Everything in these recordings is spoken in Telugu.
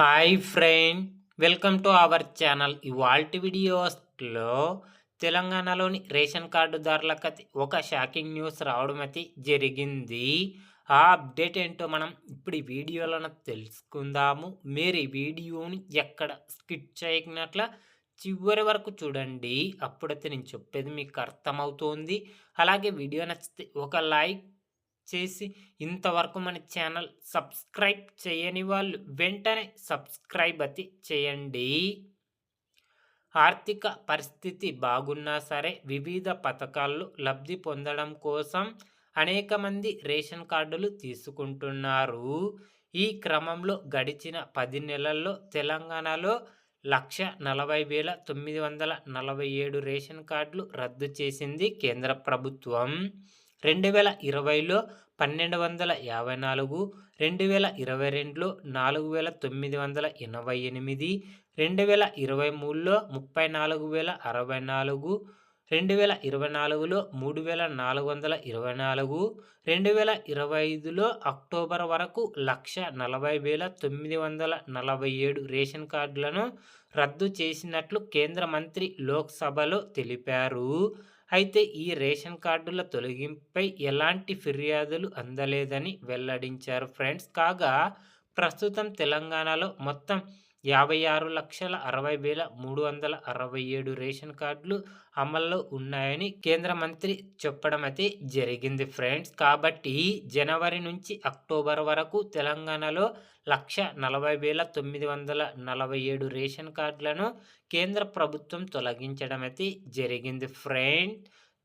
Hi friend welcome to our channel. ఇవాల్టి వీడియోస్లో తెలంగాణలోని రేషన్ కార్డుదారులకు ఒక షాకింగ్ న్యూస్ రావడం అయితే జరిగింది. ఆ అప్డేట్ ఏంటో మనం ఇప్పుడు ఈ తెలుసుకుందాము. మీరు ఈ వీడియోని ఎక్కడ స్కిప్ చేయనట్ల చివరి వరకు చూడండి. అప్పుడైతే నేను చెప్పేది మీకు అర్థమవుతోంది. అలాగే వీడియో నచ్చితే ఒక లైక్ చేసి ఇంతవరకు మన ఛానల్ సబ్స్క్రైబ్ చేయని వాళ్ళు వెంటనే సబ్స్క్రైబ్ అతి చేయండి. ఆర్థిక పరిస్థితి బాగున్నా సరే వివిధ పథకాల్లో లబ్ధి పొందడం కోసం అనేక మంది రేషన్ కార్డులు తీసుకుంటున్నారు. ఈ క్రమంలో గడిచిన పది నెలల్లో తెలంగాణలో లక్ష నలభై వేల తొమ్మిది వందల నలభై ఏడు రేషన్ కార్డులు రద్దు చేసింది కేంద్ర ప్రభుత్వం. రెండు వేల ఇరవైలో పన్నెండు వందల యాభై నాలుగు రెండు వేల ఇరవై రెండులో నాలుగు వేల తొమ్మిది వందల ఎనభై ఎనిమిది రెండు వేల ఇరవై మూడులో ముప్పై నాలుగు వేల అరవై నాలుగు రెండు వేల ఇరవై నాలుగులో మూడు వేల నాలుగు వందల ఇరవై నాలుగు రెండు వేల ఇరవై ఐదులో అక్టోబర్ వరకు లక్ష నలభై వేల తొమ్మిది వందల నలభై ఏడు రేషన్ కార్డులను రద్దు చేసినట్లు కేంద్ర మంత్రి లోక్సభలో తెలిపారు. అయితే ఈ రేషన్ కార్డుల తొలగింపై ఎలాంటి ఫిర్యాదులు అందలేదని వెల్లడించారు ఫ్రెండ్స్. కాగా ప్రస్తుతం తెలంగాణలో మొత్తం యాభై ఆరు లక్షల అరవై వేల మూడు వందల అరవై ఏడు రేషన్ కార్డులు అమల్లో ఉన్నాయని కేంద్ర మంత్రి చెప్పడం అయితే జరిగింది ఫ్రెండ్స్. కాబట్టి జనవరి నుంచి అక్టోబర్ వరకు తెలంగాణలో లక్ష నలభై వేల తొమ్మిది వందల నలభై ఏడు రేషన్ కార్డులను కేంద్ర ప్రభుత్వం తొలగించడం అయితే జరిగింది ఫ్రెండ్.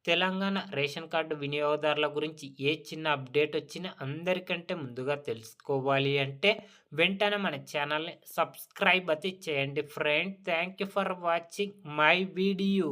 తెలంగాణ రేషన్ కార్డు వినియోగదారుల గురించి ఏ చిన్న అప్డేట్ వచ్చినా అందరికంటే ముందుగా తెలుసుకోవాలి అంటే వెంటనే మన ఛానల్ని సబ్స్క్రైబ్ అయితే చేయండి. Friend thank you for watching my video.